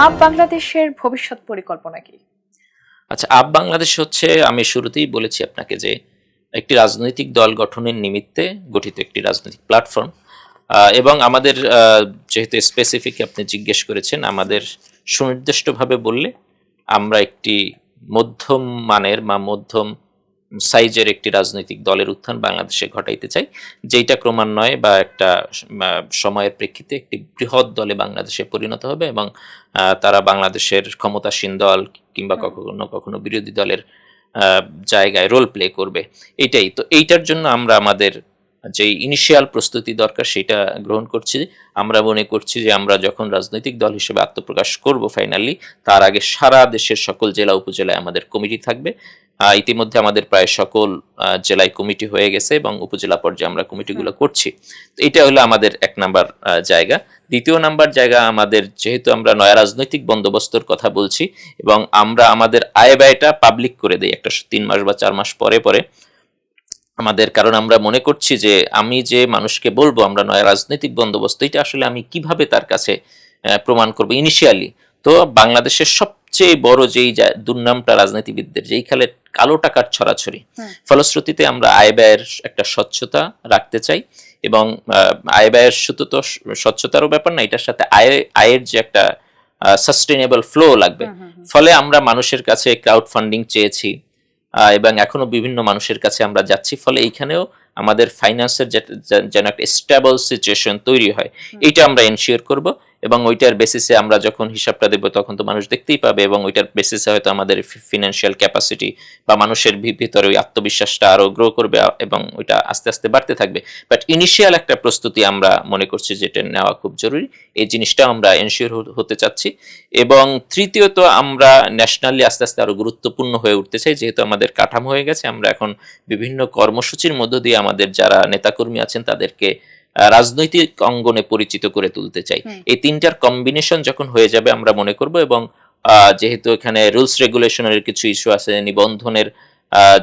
Up বাংলাদেশের ভবিষ্যৎ পরিকল্পনা কি? আচ্ছা আপ বাংলাদেশ হচ্ছে, আমি শুরুতেই বলেছি আপনাকে যে, একটি রাজনৈতিক দল গঠনের নিমিত্তে গঠিত একটি রাজনৈতিক প্ল্যাটফর্ম এবং আমাদের যেহেতু স্পেসিফিক আপনি জিজ্ঞেস করেছেন, আমাদের সুনির্দিষ্টভাবে বললে আমরা একটি মধ্যম মানের বা মধ্যম সাইজের একটি রাজনৈতিক দলের উত্থান বাংলাদেশে ঘটাইতে চাই যেটা ক্রমান্বয়ে বা একটা সময়ের প্রেক্ষিতে একটি বৃহৎ দলে বাংলাদেশে পরিণত হবে এবং তারা বাংলাদেশের ক্ষমতাসীন দল কিংবা। কখনো কখনো বিরোধী দলের জায়গায় রোল প্লে করবে। এটাই তো এইটার জন্য আমরা আমাদের যে ইনিশিয়াল প্রস্তুতি দরকার সেটা গ্রহণ করছি। আমরা মনে করছি যে আমরা যখন রাজনৈতিক দল হিসেবে আত্মপ্রকাশ করব ফাইনালি তার আগে সারা দেশের সকল জেলা উপজেলায় আমাদের কমিটি থাকবে। ইতিমধ্যে আমাদের প্রায় সকল জেলায় কমিটি হয়ে গেছে এবং উপজেলা পর্যায়ে আমরা কমিটিগুলো করছি। তো এটা হলো আমাদের এক নাম্বার জায়গা। দ্বিতীয় নাম্বার জায়গা আমাদের যেহেতু আমরা নয়া রাজনৈতিক বন্দোবস্তর কথা বলছি এবং আমরা আমাদের আয় ব্যয়টা পাবলিক করে দিই একটা তিন মাস বা চার মাস পরে পরে। আমাদের কারণ আমরা মনে করছি যে আমি যে মানুষকে বলব আমরা নয়া রাজনৈতিক বন্দোবস্ত এটা আসলে আমি কীভাবে তার কাছে প্রমাণ করব? ইনিশিয়ালি তো বাংলাদেশের সবচেয়ে বড় যেই দুর্নামটা রাজনীতিবিদদের যেইখানে কালো টাকার ছড়াছড়ি ফলশ্রুতিতে আমরা আয় ব্যয়ের একটা স্বচ্ছতা রাখতে চাই এবং আয় ব্যয়ের শুধু তো স্বচ্ছতারও ব্যাপার না এটার সাথে আয় আয়ের যে একটা সাস্টেনেবল ফ্লো লাগবে। হুম, হুম। ফলে আমরা মানুষের কাছে ক্রাউড ফান্ডিং চেয়েছি আহ, এবং এখনও বিভিন্ন মানুষের কাছে আমরা যাচ্ছি ফলে এইখানেও আমাদের ফাইন্যান্সের যেন একটা স্টেবল সিচুয়েশন তৈরি হয় এইটা আমরা এনশিওর করব এবং ওইটার বেসিসে আমরা যখন হিসাবটা দেবো, তখন তো মানুষ দেখতেই পাবে এবং ওইটার বেসিসে হয়তো আমাদের ফিনান্সিয়াল ক্যাপাসিটি বা মানুষের ভিতরে ওই আত্মবিশ্বাসটা আরও গ্রো করবে এবং ওইটা আস্তে আস্তে বাড়তে থাকবে। বাট ইনিশিয়াল একটা প্রস্তুতি আমরা মনে করছি যেটা নেওয়া খুব জরুরি। এই জিনিসটা আমরা এনশিওর হতে চাচ্ছি। এবং তৃতীয়ত আমরা ন্যাশনালি আস্তে আস্তে আরও গুরুত্বপূর্ণ হয়ে উঠতে চাই, যেহেতু আমাদের কাঠামো হয়ে গেছে, আমরা এখন বিভিন্ন কর্মসূচির মধ্য দিয়ে আমাদের যারা নেতাকর্মী আছেন, তাদেরকে রাজনৈতিক অঙ্গনে পরিচিত করে তুলতে চাই। এই তিনটার কম্বিনেশন যখন হয়ে যাবে আমরা মনে করব এবং যেহেতু এখানে রুলস রেগুলেশনের কিছু ইস্যু আছে নিবন্ধনের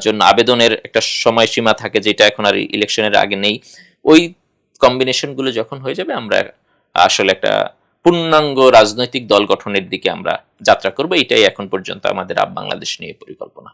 জন্য আবেদনের একটা সময়সীমা থাকে যেটা এখন আর ইলেকশনের আগে নেই ওই কম্বিনেশনগুলো যখন হয়ে যাবে আমরা আসলে একটা পূর্ণাঙ্গ রাজনৈতিক দল গঠনের দিকে আমরা যাত্রা করব। এটাই এখন পর্যন্ত আমাদের আপ বাংলাদেশ নিয়ে পরিকল্পনা।